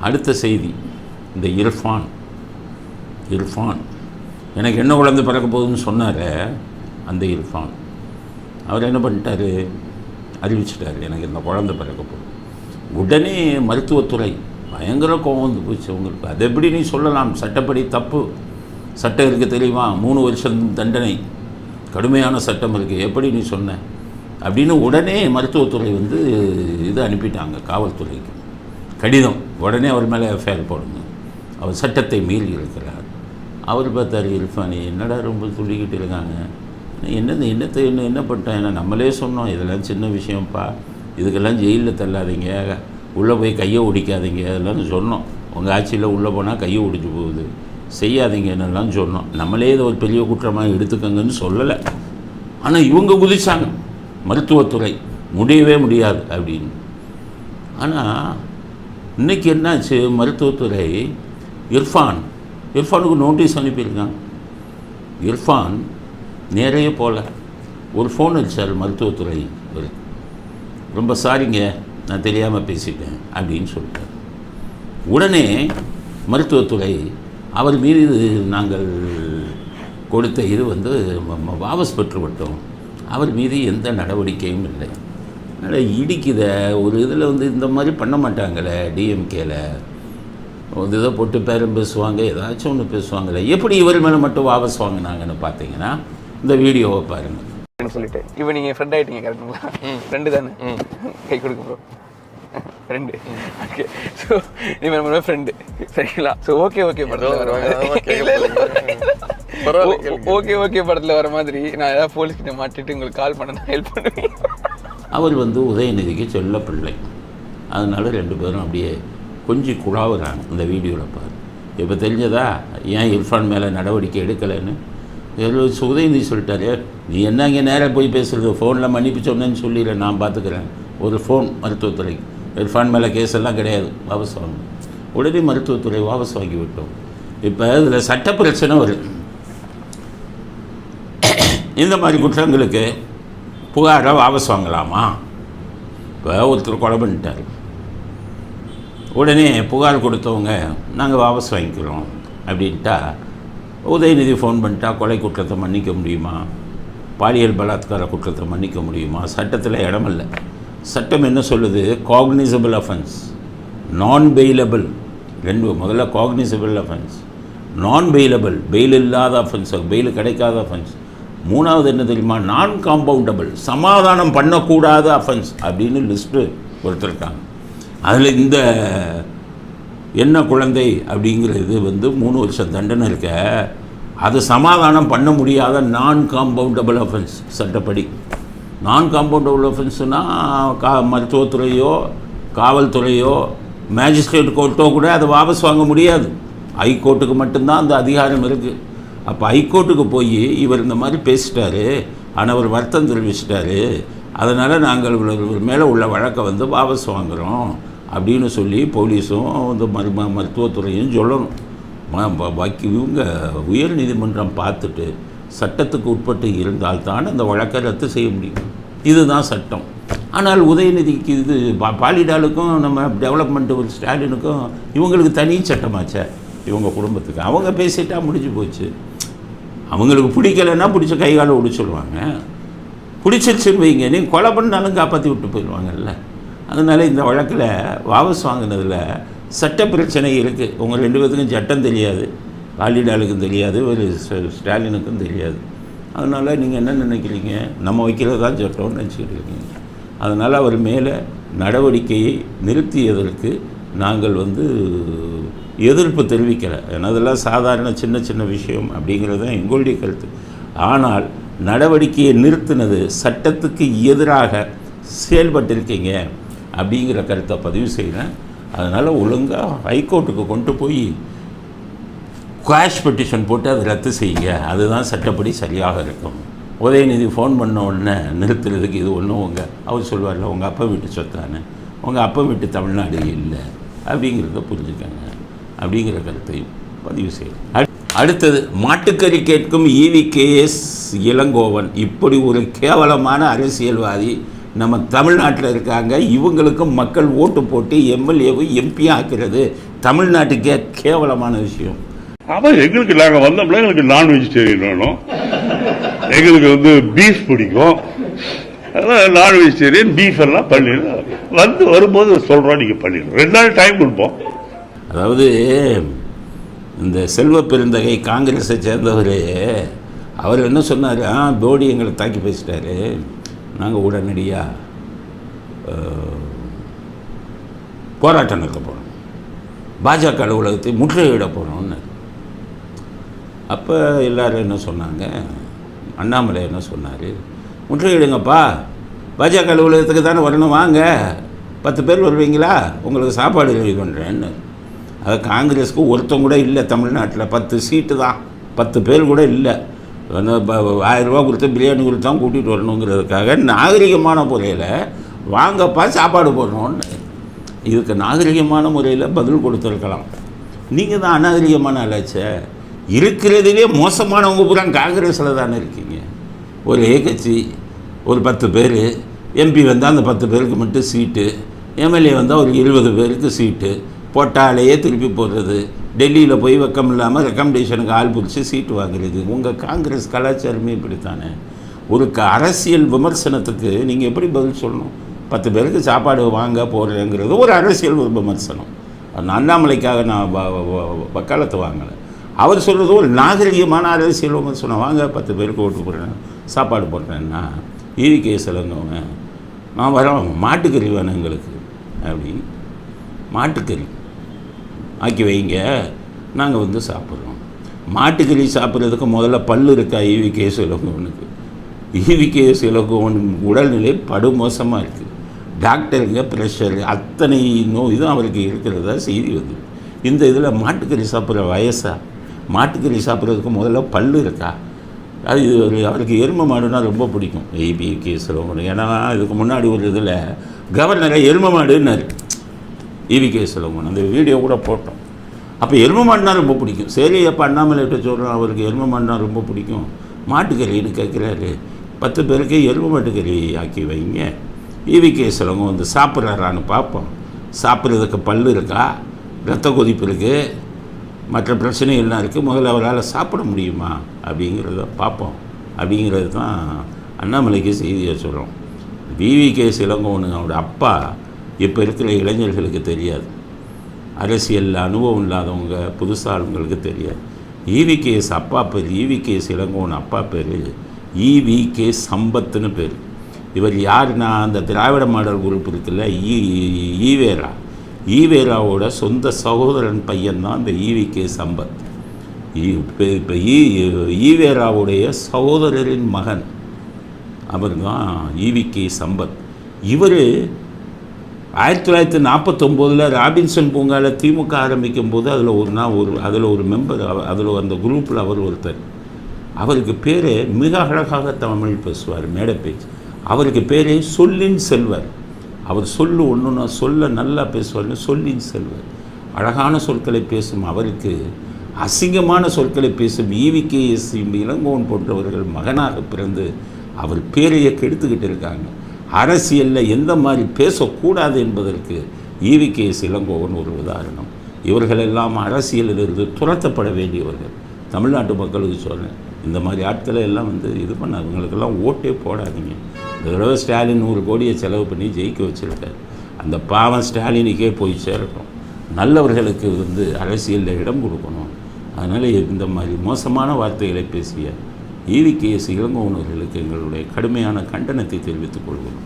அடுத்த செய்தி இந்த இர்ஃபான் இர்ஃபான். எனக்கு என்ன குழந்தை பிறக்க போகுதுன்னு சொன்னார் அந்த இர்ஃபான். அவர் என்ன பண்ணிட்டாரு? அறிவிச்சிட்டார் எனக்கு இந்த குழந்தை பிறக்க போகுது. உடனே மருத்துவத்துறை பயங்கர கோவம் வந்து போச்சு உங்களுக்கு அது எப்படி நீ சொல்லலாம்? சட்டப்படி தப்பு. சட்டம் இருக்குது தெரியுமா? மூணு வருஷம் தண்டனை. கடுமையான சட்டம் இருக்குது எப்படி நீ சொன்ன? அப்படின்னு உடனே மருத்துவத்துறை வந்து இது அனுப்பிட்டாங்க காவல்துறைக்கு. கடிதம். உடனே அவர் மேலே எஃப்ஐஆர் போடுங்க. அவர் சட்டத்தை மீறி இருக்கிறார். அவர் பார்த்தாரு இர்ஃபானி என்னடா ரொம்ப துள்ளிக்கிட்டு இருக்காங்க? என்னது என்னத்தை என்ன என்ன பண்ணிட்டோம் ஏன்னா நம்மளே சொன்னோம் இதெல்லாம் சின்ன விஷயம்ப்பா. இதுக்கெல்லாம் ஜெயிலில் தள்ளாதீங்க. உள்ளே போய் கையை ஒடிக்காதீங்க. அதெல்லாம் சொன்னோம். உங்கள் ஆட்சியில் உள்ளே போனால் கையை ஒடிச்சு போகுது. செய்யாதீங்கன்னெல்லாம் சொன்னோம். நம்மளே இதை ஒரு பெரிய குற்றமாக எடுத்துக்கங்கன்னு சொல்லலை. ஆனால் இவங்க குதிச்சாங்க. மருத்துவத்துறை முடியவே முடியாது அப்படின்னு. ஆனால் இன்னைக்கு என்னாச்சு? மருத்துவத்துறை இர்ஃபான். இர்ஃபானுக்கு நோட்டீஸ் அனுப்பியிருக்காங்க இர்ஃபான் நேரையே போகல ஒரு ஃபோன் அடிச்சார் மருத்துவத்துறை ஒரு ரொம்ப சாரிங்க நான் தெரியாமல் பேசிட்டேன் அப்படின்னு சொல்லிட்டார். உடனே மருத்துவத்துறை அவர் மீது நாங்கள் கொடுத்த இது வந்து வாபஸ் பெற்றுவிட்டோம். அவர் மீது எந்த நடவடிக்கையும் இல்லை. அதனால் இடிக்குத? ஒரு இதில் வந்து இந்த மாதிரி பண்ண மாட்டாங்களே டிஎம்கேல ஒரு இதை போட்டு பேரம் பேசுவாங்க ஏதாச்சும் ஒன்று பேசுவாங்களே. எப்படி இவர் மேலே மட்டும் வாபஸ் வாங்கினாங்கன்னு பார்த்தீங்கன்னா இந்த வீடியோவை பாருங்கள் சொல்லிட்டு? இப்போ நீங்க ஃப்ரெண்ட் ஆயிட்டீங்க கரெக்டுங்களா ஃப்ரெண்டு தானே? கை கொடுக்க ப்ரோ ஃப்ரெண்டு ஓகே ஸோ இனிமேல் நம்ம ஃப்ரெண்டு சரிங்களா? ஸோ ஓகே ஓகே படத்தில் வர மாதிரி. ஓகே ஓகே படத்தில் வர மாதிரி. நான் ஏதாவது போலீஸ் கிட்ட மாட்டிட்டு உங்களுக்கு கால் பண்ண நான் ஹெல்ப் பண்ணுவேன். அவர் வந்து உதயநிதிக்கு செல்ல பிள்ளை அதனால் ரெண்டு பேரும் அப்படியே கொஞ்சம் குழாவுறாங்க. இந்த வீடியோவில் பாரு. இப்போ தெரிஞ்சதா? ஏன் இர்ஃபான் மேலே நடவடிக்கை எடுக்கலைன்னு? எவ்வளோ உதயநிதி சொல்லிட்டாரு நீ என்ன இங்கே நேராக போய் பேசுறது? ஃபோனில் மன்னிப்பு சொன்னேன்னு சொல்லிடுறேன் நான் பார்த்துக்கிறேன் ஒரு ஃபோன் மருத்துவத்துறை. இர்ஃபான் மேலே கேஸ் எல்லாம் கிடையாது. வாபஸ் வாங்க. உடனே மருத்துவத்துறை வாபஸ் வாங்கி விட்டோம் இப்போ இதில் சட்ட பிரச்சனை வருது. இந்த மாதிரி குற்றங்களுக்கு புகாரை வாபஸ் வாங்கலாமா? இப்போ ஒருத்தர் கொலை பண்ணிட்டார். உடனே புகார் கொடுத்தவங்க நாங்கள் வாபஸ் வாங்கிக்கிறோம் அப்படின்ட்டா உதயநிதி ஃபோன் பண்ணிட்டா கொலை குற்றத்தை மன்னிக்க முடியுமா? பாலியல் பலாத்கார குற்றத்தை மன்னிக்க முடியுமா? சட்டத்தில் இடமில்லை சட்டம் என்ன சொல்லுது? காக்னிசபிள் அஃபென்ஸ் நான் பெயிலபிள் ரெண்டு முதல்ல காக்னிசபிள் அஃபென்ஸ் நான் பெயிலபிள் பெயில் இல்லாத அஃபென்ஸ் பெயில் கிடைக்காத அஃபென்ஸ் மூணாவது என்ன தெரியுமா? நான் காம்பவுண்டபிள் சமாதானம் பண்ணக்கூடாத அஃபென்ஸ் அப்படின்னு லிஸ்ட்டு கொடுத்துருக்காங்க. அதில் இந்த என்ன குழந்தை அப்படிங்கிற இது வந்து மூணு வருஷம் தண்டனை இருக்க அது சமாதானம் பண்ண முடியாத நான் காம்பவுண்டபிள் அஃபென்ஸ் சட்டப்படி. நான் காம்பவுண்டபிள் அஃபென்ஸ்னால் கா மருத்துவத்துறையோ காவல்துறையோ மேஜிஸ்ட்ரேட் கோர்ட்டோ கூட அதை வாபஸ் வாங்க முடியாது. ஹைகோர்ட்டுக்கு மட்டும்தான் அந்த அதிகாரம் இருக்குது அப்போ ஹைகோர்ட்டுக்கு போய் இவர் இந்த மாதிரி பேசிட்டாரு. ஆனால் அவர் வருத்தம் தெரிவிச்சிட்டாரு. அதனால் நாங்கள் இவர் மேலே உள்ள வழக்கை வந்து வாபஸ் வாங்குகிறோம் அப்படின்னு சொல்லி போலீஸும் இந்த மரு ம- மருத்துவத்துறையும் சொல்லணும். பாக்கி இவங்க உயர் நீதிமன்றம் பார்த்துட்டு சட்டத்துக்கு உட்பட்டு இருந்தால்தான் அந்த வழக்கை ரத்து செய்ய முடியும். இதுதான் சட்டம். ஆனால் உதயநிதிக்கு இது பா பாலிடாலுக்கும் நம்ம டெவலப்மெண்ட்டு ஒரு ஸ்டாலினுக்கும் இவங்களுக்கு தனி சட்டமாச்சே. இவங்க குடும்பத்துக்கு. அவங்க பேசிட்டா முடிஞ்சு போச்சு. அவங்களுக்கு பிடிக்கலைன்னா பிடிச்ச கை காலை ஒடிச்சிடுவாங்க பிடிச்சிருச்சுன்னு வைங்க நீ கொலை பண்ணாலும் காப்பாற்றி விட்டு போயிடுவாங்கல்ல. அதனால் இந்த வழக்கில் வாபஸ் வாங்கினதில் சட்ட பிரச்சனை இருக்குது உங்கள் ரெண்டு பேத்துக்கும் சட்டம் தெரியாது. காலிடாலுக்கும் தெரியாது ஒரு ஸ்டாலினுக்கும் தெரியாது. அதனால் நீங்கள் என்ன நினைக்கிறீங்க? நம்ம வைக்கிறது தான் சட்டம்னு நினச்சிக்கிட்டு இருக்கீங்க. அதனால் அவர் மேலே நடவடிக்கையை நிறுத்தியதற்கு நாங்கள் வந்து எதிர்ப்பு தெரிவிக்கலை. ஏன்னா அதெல்லாம் சாதாரண சின்ன சின்ன விஷயம் அப்படிங்கிறது தான் எங்களுடைய கருத்து. ஆனால் நடவடிக்கையை நிறுத்தினது சட்டத்துக்கு எதிராக செயல்பட்டிருக்கீங்க அப்படிங்கிற கருத்தை பதிவு செய்கிறேன் அதனால் ஒழுங்காக ஹைகோர்ட்டுக்கு கொண்டு போய் குவாஷ் பெட்டிஷன் போட்டு அதை ரத்து செய்யுங்க. அதுதான் சட்டப்படி சரியாக இருக்கும். உதயநிதி ஃபோன் பண்ண உடனே நிறுத்துறதுக்கு இது ஒன்றும் உங்கள் அவர் சொல்லுவார்ல உங்கள் அப்பா வீட்டு சொத்தானே. உங்கள் அப்பா வீட்டு தமிழ்நாடு இல்லை அப்படிங்கிறத புரிஞ்சுக்கங்க. அப்படிங்கிற கருத்தையும் பதிவு செய்யும் அடு- அடுத்தது மாட்டுக்கறி கேட்கும் ஈவி கேஎஸ் இளங்கோவன். இப்படி ஒரு கேவலமான அரசியல்வாதி நம்ம தமிழ்நாட்டில் இருக்காங்க. இவங்களுக்கும் மக்கள் ஓட்டு போட்டு எம்எல்ஏவும் எம்பி ஆக்கிறது தமிழ்நாட்டுக்கே கேவலமான விஷயம். அதான் எங்களுக்கு நாங்கள் வந்தோம்னா எங்களுக்கு நான் வெஜிடேரியன் வேணும். எங்களுக்கு வந்து பீஃப் பிடிக்கும். நான் வெஜிடேரியன் பீஃப் எல்லாம் பண்ணிடலாம். வந்து வரும்போது சொல்கிறோம் நீங்கள் பண்ணிடலாம். ரெண்டு நாள் டைம் கொடுப்போம். அதாவது இந்த செல்வ பெருந்தகை காங்கிரஸை சேர்ந்தவர் அவர் என்ன சொன்னார்? ஆ போடி எங்களை தாக்கி பேசிட்டாரு. நாங்கள் உடனடியாக போராட்டம் நடத்த போகிறோம் பாஜக அலுவலகத்தை முற்றுகையிட போகிறோம்னு அப்போ எல்லோரும் என்ன சொன்னாங்க? அண்ணாமலை என்ன சொன்னார்? முற்றுகையிடுங்கப்பா. பாஜக அலுவலகத்துக்கு தானே வரணும் வாங்க. பத்து பேர் வருவீங்களா? உங்களுக்கு சாப்பாடு ரெடி பண்ணுறேன்னு அது காங்கிரஸுக்கு ஒருத்தன் கூட இல்லை தமிழ்நாட்டில். பத்து சீட்டு தான். பத்து பேர் கூட இல்லை. வந்து ப- ஆயிரம் ரூபா கொடுத்து பிரியாணி கொடுத்தா கூட்டிகிட்டு வரணுங்கிறதுக்காக நாகரிகமான முறையில் வாங்கப்பா சாப்பாடு போடணும்னு. இதுக்கு நாகரிகமான முறையில் பதில் கொடுத்துருக்கலாம். நீங்கள் தான் அநாகரிகமான அலட்ச இருக்கிறதுலே மோசமானவங்க பூரா காங்கிரஸில் தானே இருக்கீங்க. ஒரு ஏகச்சி ஒரு பத்து பேர் எம்பி வந்தால் அந்த பத்து பேருக்கு மட்டும் சீட்டு எம்எல்ஏ வந்தால் ஒரு இருபது பேருக்கு சீட்டு போட்டாலேயே திருப்பி போடுறது. டெல்லியில் போய் வெக்கம் இல்லாமல் ரெக்கமெண்டேஷனுக்கு ஆள் பிடிச்சி சீட்டு வாங்குறது. உங்கள் காங்கிரஸ் கலாச்சாரமே இப்படித்தானே? ஒரு க அரசியல் விமர்சனத்துக்கு நீங்கள் எப்படி பதில் சொல்லணும்? பத்து பேருக்கு சாப்பாடு வாங்க போடுறேங்கிறது ஒரு அரசியல் ஒரு விமர்சனம் அண்ணாமலைக்காக நான் வ- வ- வாங்கலை. அவர் சொல்கிறது ஒரு நாகரிகமான அரசியல் விமர்சனம். வாங்க பத்து பேருக்கு ஓட்டு போடுறேன். சாப்பாடு போடுறேன்னா ஈவி கேஸ் இளங்கவங்க நான் வரோம் மாட்டுக்கறி வேணும் எங்களுக்கு. அப்படி மாட்டுக்கறி. ஆக்கி வைங்க. நாங்கள் வந்து சாப்பிட்றோம். மாட்டுக்கறி சாப்பிட்றதுக்கு முதல்ல பல் இருக்கா? ஈவி கேஸ் இளங்கவனுக்கு ஈவி உடல்நிலை படுமோசமாக இருக்குது டாக்டருங்க ப்ரெஷர் அத்தனை நோய் இதுவும் அவருக்கு இருக்கிறதா செய்தி வந்து. இந்த இதில் மாட்டுக்கறி சாப்பிட்ற வயசா? மாட்டுக்கறி சாப்பிட்றதுக்கு முதல்ல பல் இருக்கா? அது இது ஒரு அவருக்கு எருமை மாடுனா ரொம்ப பிடிக்கும். ஏபி கேஸில் ஏன்னா இதுக்கு முன்னாடி ஒரு இதில் கவர்னரை எருமை மாடுன்னாரு. ஈவிகே செலவன் அந்த வீடியோ கூட போட்டோம். அப்போ எருமை மாடுனா ரொம்ப பிடிக்கும். சரி அப்போ அண்ணாமலைகிட்ட சொல்கிறோம் அவருக்கு எருமை மாடுனா ரொம்ப பிடிக்கும். மாட்டுக்கறின்னு கேட்குறாரு பத்து பேருக்கு எருமை மாட்டுக்கறி ஆக்கி வைங்க. ஈவிகே செலவங்க வந்து சாப்பிட்றாரான்னு பார்ப்போம். சாப்பிட்றதுக்கு பல்லு இருக்கா? ரத்த கொதிப்பு இருக்குது மற்ற பிரச்சனைகள்லாம் இருக்குது முதல்ல அவரால் சாப்பிட முடியுமா? அப்படிங்கிறத பார்ப்போம். அப்படிங்கிறது தான் அண்ணாமலைக்கு செய்தியை சொல்கிறோம் விவி கே சிலங்கோனோட அப்பா இப்போ இருக்கிற இளைஞர்களுக்கு தெரியாது. அரசியலில் அனுபவம் இல்லாதவங்க புதுசாளுங்களுக்கு தெரியாது. ஈவி கேஸ் அப்பா பேர் ஈவி கேஸ் இளங்கோன் அப்பா பேர் ஈவி கே சம்பத்துன்னு பேர். இவர் யாருன்னா அந்த திராவிட மாடல் குரூப் இருக்குல்ல ஈ ஈவேரா. ஈவேராவோட சொந்த சகோதரன் பையன்தான் இந்த ஈவி கே சம்பத். இப்போ இப்போ ஈ ஈவேராவுடைய சகோதரரின் மகன். அவர் தான் ஈவி கே சம்பத். இவர் ஆயிரத்தி தொள்ளாயிரத்தி நாற்பத்தொம்போதில் ராபின்சன் பூங்காவில் திமுக ஆரம்பிக்கும் போது அதில் ஒரு நான் ஒரு அதில் ஒரு மெம்பர் அதில் அந்த குரூப்பில் அவர் ஒருத்தர். அவருக்கு பேர் மிக அழகாக தமிழ் பேசுவார் மேடை பேச்சு. அவருக்கு பேரே சொல்லின் செல்வர். அவர் சொல்லு ஒன்றுனா சொல்ல நல்லா பேசுவார்னு சொல்லின் செல்வர். அழகான சொற்களை பேசும் அவருக்கு அசிங்கமான சொற்களை பேசும் ஈவிகேஎஸ் இளங்கோவன் போன்றவர்கள் மகனாக பிறந்து அவர் பேரையை கெடுத்துக்கிட்டு இருக்காங்க. அரசியலில் எந்த மாதிரி பேசக்கூடாது என்பதற்கு ஈவிகேஎஸ் இளங்கோவன் ஒரு உதாரணம். இவர்களெல்லாம் அரசியலிலிருந்து துரத்தப்பட வேண்டியவர்கள். தமிழ்நாட்டு மக்களுக்கு சொல்கிறேன் இந்த மாதிரி ஆட்களை எல்லாம் வந்து இது பண்ண அவங்களுக்கெல்லாம் ஓட்டே போடாதீங்க. இந்த தடவை ஸ்டாலின் நூறு கோடியை செலவு பண்ணி ஜெயிக்க வச்சுருக்காரு. அந்த பாவம் ஸ்டாலினுக்கே போய் சேரட்டும். நல்லவர்களுக்கு வந்து அரசியலில் இடம் கொடுக்கணும். அதனால் இந்த மாதிரி மோசமான வார்த்தைகளை பேசிய ஈவிகேஎஸ் கே எஸ் இளங்கோவனர்களுக்கு எங்களுடைய கடுமையான கண்டனத்தை தெரிவித்துக் கொள்கிறோம்.